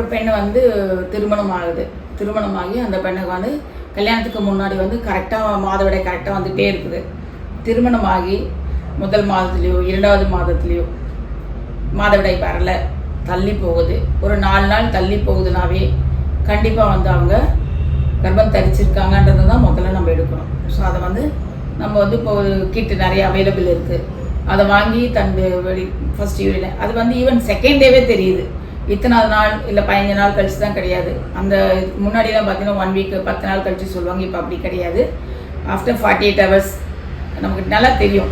ஒரு பெண் வந்து திருமணம் ஆகுது திருமணமாகி அந்த பெண்ணுக்கு வந்து கல்யாணத்துக்கு முன்னாடி வந்து கரெக்டாக மாதவிடை கரெக்டாக வந்துகிட்டே இருக்குது. திருமணமாகி முதல் மாதத்துலேயோ இரண்டாவது மாதத்துலேயோ மாதவிடை வரல. தள்ளி போகுது. ஒரு நாலு நாள் தள்ளி போகுதுனாவே கண்டிப்பாக வந்து அவங்க கர்ப்பம் தரிச்சிருக்காங்கன்றது தான் முதல்ல நம்ம எடுக்கணும். ஸோ அதை வந்து நம்ம வந்து இப்போ கிட்டு நிறைய அவைலபிள் இருக்குது அதை வாங்கி தன் வெளி ஃபஸ்ட் யூரியில் அது வந்து ஈவன் செகண்ட் டேவே தெரியுது. இத்தனாவது நாள் இல்லை பதினஞ்சு நாள் கழிச்சு தான் கிடையாது. அந்த முன்னாடி முன்னாடிலாம் பார்த்தீங்கன்னா ஒன் வீக் பத்து நாள் கழிச்சு சொல்லுவாங்க இப்போ அப்படி கிடையாது. ஆஃப்டர் ஃபார்ட்டி எயிட் ஹவர்ஸ் நமக்கு நல்லா தெரியும்.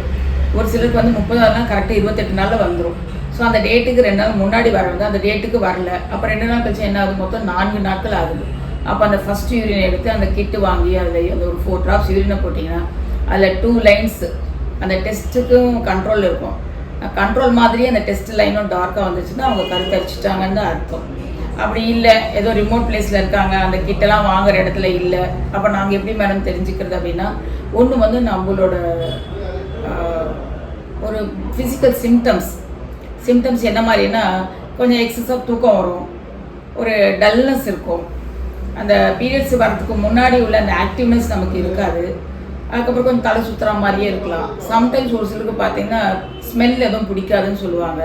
ஒரு சிலருக்கு வந்து முப்பது நாள் கரெக்டாக இருபத்தெட்டு நாளில் வந்துடும் ஸோ அந்த டேட்டுக்கு ரெண்டு நாள் முன்னாடி வரது அந்த டேட்டுக்கு வரல. அப்போ ரெண்டு நாள் கழிச்சு என்ன ஆகுது? மொத்தம் நான்கு நாட்கள் ஆகுது. அப்போ அந்த ஃபஸ்ட் யூரின் எடுத்து அந்த கிட்டு வாங்கி அதில் அந்த ஒரு ஃபோர் ட்ராப்ஸ் யூரினை போட்டிங்கன்னா அதில் டூ லைன்ஸ் அந்த டெஸ்ட்டுக்கும் கண்ட்ரோல் இருக்கும். கண்ட்ரோல் மாதிரியே அந்த டெஸ்ட் லைனும் டார்க்காக வந்துச்சுன்னா அவங்க கருத்தரிச்சிட்டாங்கன்னு தான் அர்த்தம். அப்படி இல்லை ஏதோ ரிமோட் பிளேஸில் இருக்காங்க அந்த கிட்டெல்லாம் வாங்குற இடத்துல இல்லை. அப்போ நாங்கள் எப்படி மேடம் தெரிஞ்சுக்கிறது அப்படின்னா ஒன்று வந்து நம்மளோட ஒரு ஃபிசிக்கல் சிம்டம்ஸ் சிம்டம்ஸ் என்ன மாதிரின்னா கொஞ்சம் எக்ஸஸாக தூக்கம் வரும். ஒரு டல்னஸ் இருக்கும். அந்த பீரியட்ஸ் வரதுக்கு முன்னாடி உள்ள அந்த ஆக்டிவ்னஸ் நமக்கு இருக்காது. அதுக்கப்புறம் கொஞ்சம் தலை சுற்றுற மாதிரியே இருக்கலாம். சம்டைம்ஸ் ஒரு சிலருக்கு பார்த்தீங்கன்னா ஸ்மெல் எதுவும் பிடிக்காதுன்னு சொல்லுவாங்க.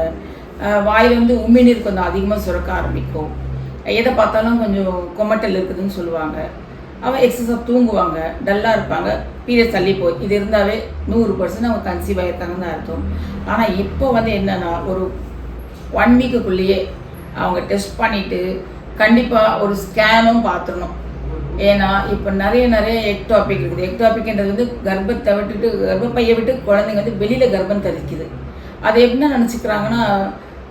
வாயில் வந்து உமிழ்நீர் கொஞ்சம் அதிகமாக சுரக்க ஆரம்பிக்கும். எதை பார்த்தாலும் கொஞ்சம் கொமட்டல் இருக்குதுன்னு சொல்லுவாங்க. அவன் எக்ஸஸாக தூங்குவாங்க. டல்லாக இருப்பாங்க. பீரியட்ஸ் தள்ளி போய். இது இருந்தாவே நூறு பர்சன்ட் அவங்க கன்சீவ் ஆகிருக்காங்கன்னு தான் அர்த்தம். ஆனால் இப்போ வந்து என்னன்னா ஒரு ஒன் வீக்குக்குள்ளேயே அவங்க டெஸ்ட் பண்ணிவிட்டு கண்டிப்பாக ஒரு ஸ்கேனும் பார்த்துடணும். ஏன்னா இப்போ நிறைய நிறைய எக் டாபிக் இருக்குது. எக் எக்டாபிக்ன்றது வந்து கர்ப்பத்தை விட்டுட்டு கர்ப்பப்பையை விட்டு குழந்தைங்க வந்து வெளியில் கர்ப்பம் தரிக்குது. அதை எப்படின்னா நினச்சிக்கிறாங்கன்னா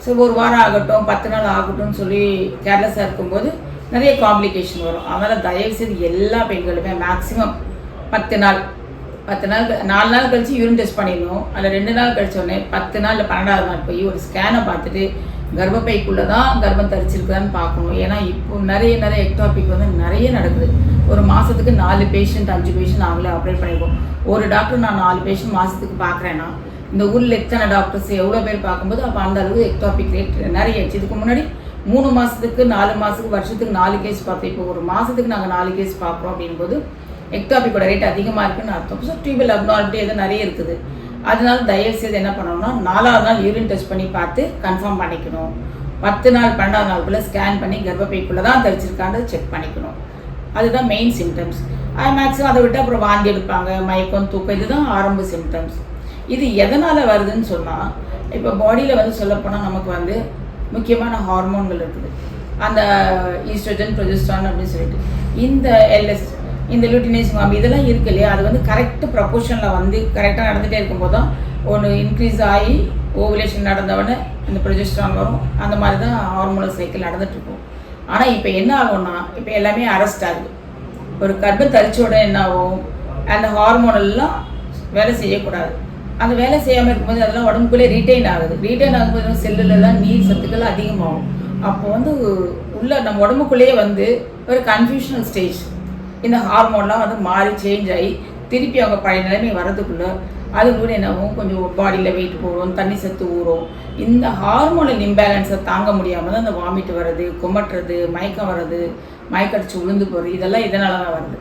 சரி ஒரு வாரம் ஆகட்டும் பத்து நாள் ஆகட்டும்னு சொல்லி கேர்லெஸ்ஸாக இருக்கும்போது நிறைய காம்ப்ளிகேஷன் வரும். அதனால் தயவுசெய்து எல்லா பெண்களுமே மேக்ஸிமம் பத்து நாள் பத்து நாள் நாலு நாள் கழித்து யூரின் டெஸ்ட் பண்ணிடணும். அதில் ரெண்டு நாள் கழிச்ச உடனே பத்து நாள் இல்லை பன்னெண்டாவது நாள் போய் ஒரு ஸ்கேனை பார்த்துட்டு கர்ப்பப்பைக்குள்ளே தான் கர்ப்பம் தரிச்சிருக்குதான்னு பார்க்கணும். ஏன்னா இப்போ நிறைய நிறைய எக்டாபிக் வந்து நிறைய நடக்குது. ஒரு மாதத்துக்கு நாலு பேஷண்ட் அஞ்சு பேஷண்ட் அவங்களே ஆப்ரேட் பண்ணிப்போம் ஒரு டாக்டர் நான் நாலு பேஷண்ட் மாதத்துக்கு பார்க்குறேன்னா இந்த ஊரில் எத்தனை டாக்டர்ஸ் எவ்வளோ பேர் பார்க்கும்போது அப்போ அந்த அளவு எக்டாபிக் ரேட் நிறைய ஆச்சு இதுக்கு முன்னாடி மூணு மாதத்துக்கு நாலு மாதத்துக்கு வருஷத்துக்கு நாலு கேஸ் பார்த்தோம். இப்போ ஒரு மாதத்துக்கு நாங்கள் நாலு கேஸ் பார்க்குறோம் அப்படிங்கும்போது எக்டாபிக்கோட ரேட் அதிகமாக இருக்குன்னு அர்த்தம். ஸோ டியூபில் அப்னார்மிட்டி எதுவும் நிறைய இருக்குது. அதனால தயவு செய்து என்ன பண்ணணும்னா நாலாவது நாள் யூரின் டெஸ்ட் பண்ணி பார்த்து கன்ஃபார்ம் பண்ணிக்கணும். பத்து நாள் பன்னெண்டாவது நாளுக்குள்ளே ஸ்கேன் பண்ணி கர்ப்பப்பைக்குள்ளே தான் தரிச்சிருக்கான்னு செக் பண்ணிக்கணும். அதுதான் மெயின் சிம்டம்ஸ் மேக்ஸிமம் அதை விட்டு அப்புறம் வாந்தி எடுப்பாங்க மயக்கம் தூக்கம் இதுதான் ஆரம்ப சிம்டம்ஸ் இது எதனால் வருதுன்னு சொன்னால் இப்போ பாடியில் வந்து சொல்லப்போனால் நமக்கு வந்து முக்கியமான ஹார்மோன்கள் இருக்குது. அந்த ஈஸ்ட்ரஜன் ப்ரொஜெஸ்ட்ரான் அப்படின்னு சொல்லிட்டு. இந்த எல்எஸ் இந்த லூட்டினேஸ் மாமி இதெல்லாம் இருக்கு இல்லையா? அது வந்து கரெக்ட் ப்ரொபோஷனில் வந்து கரெக்டாக நடந்துகிட்டே இருக்கும்போது தான் ஒன்று இன்க்ரீஸ் ஆகி ஓவுலேஷன் நடந்தவொடனே இந்த ப்ரொஜெஸ்ட்ரான் வரும். அந்த மாதிரி தான் ஹார்மோனல் சைக்கிள் நடந்துகிட்ருக்கும் ஆனால் இப்போ என்ன ஆகும்னா இப்போ எல்லாமே அரெஸ்ட் ஆகுது. ஒரு கர்ப்பம் தரிச்ச உடனே என்ன ஆகும்? அந்த ஹார்மோனெல்லாம் வேலை செய்யக்கூடாது. அந்த வேலை செய்யாமல் இருக்கும்போது அதெல்லாம் உடம்புக்குள்ளே ரீட்டைன் ஆகுது. ரீட்டைன் ஆகும்போது செல்லுலலாம் நீர் சத்துக்கள் அதிகமாகும். அப்போ வந்து உள்ள நம்ம உடம்புக்குள்ளேயே வந்து ஒரு கன்ஃபியூஷனல் ஸ்டேஜ் இந்த ஹார்மோன்லாம் வந்து மாறி சேஞ்ச் ஆகி திருப்பி அவங்க பழைய நிலைமை வரதுக்குள்ளே அது கூட என்ன கொஞ்சம் பாடியில் வெயிட் போடும் தண்ணி சத்து ஊறும். இந்த ஹார்மோனல் இம்பேலன்ஸை தாங்க முடியாமல் தான் அந்த வாமிட் வர்றது குமட்டுறது மயக்கம் வர்றது மயக்கடிச்சு விழுந்து போகிறது இதெல்லாம் இதனால தான் வருது.